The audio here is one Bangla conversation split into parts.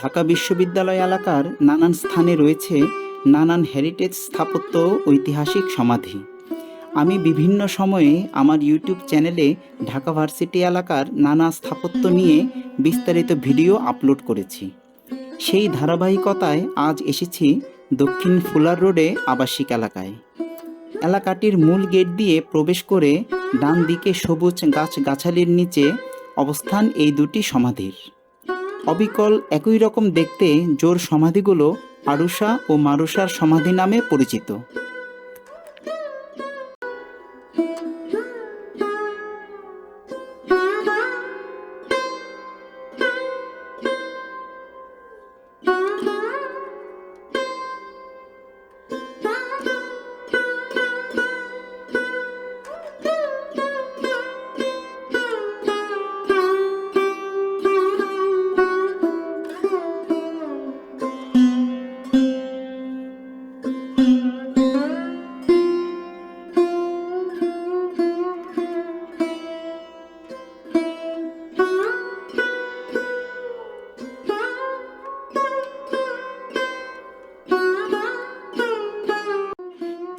ঢাকা বিশ্ববিদ্যালয় এলাকার নানান স্থানে রয়েছে নানান হেরিটেজ স্থাপত্য ঐতিহাসিক সমাধি। আমি বিভিন্ন সময়ে আমার ইউটিউব চ্যানেলে ঢাকা ভার্সিটি এলাকার নানা স্থাপত্য নিয়ে বিস্তারিত ভিডিও আপলোড করেছি। সেই ধারাবাহিকতায় আজ এসেছি দক্ষিণ ফুলার রোডে আবাসিক এলাকায়। এলাকাটির মূল গেট দিয়ে প্রবেশ করে ডান দিকে সবুজ গাছগাছালির নিচে অবস্থান এই দুটি সমাধির। অবিকল একই রকম দেখতে জোর সমাধিগুলো আরুষা ও মারুষার সমাধি নামে পরিচিত।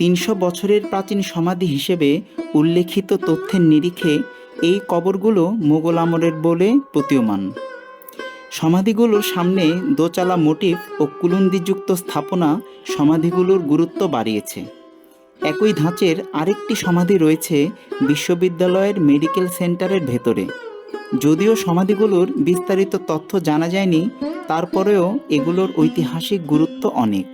তিনশো বছরের প্রাচীন সমাধি হিসেবে উল্লেখিত তথ্যের নিরিখে এই কবরগুলো মোগল আমলের বলে প্রতীয়মান। সমাধিগুলোর সামনে দোচালা মোটিফ ও কুলুন্দিযুক্ত স্থাপনা সমাধিগুলোর গুরুত্ব বাড়িয়েছে। একই ধাঁচের আরেকটি সমাধি রয়েছে বিশ্ববিদ্যালয়ের মেডিকেল সেন্টারের ভেতরে। যদিও সমাধিগুলোর বিস্তারিত তথ্য জানা যায়নি, তারপরেও এগুলোর ঐতিহাসিক গুরুত্ব অনেক।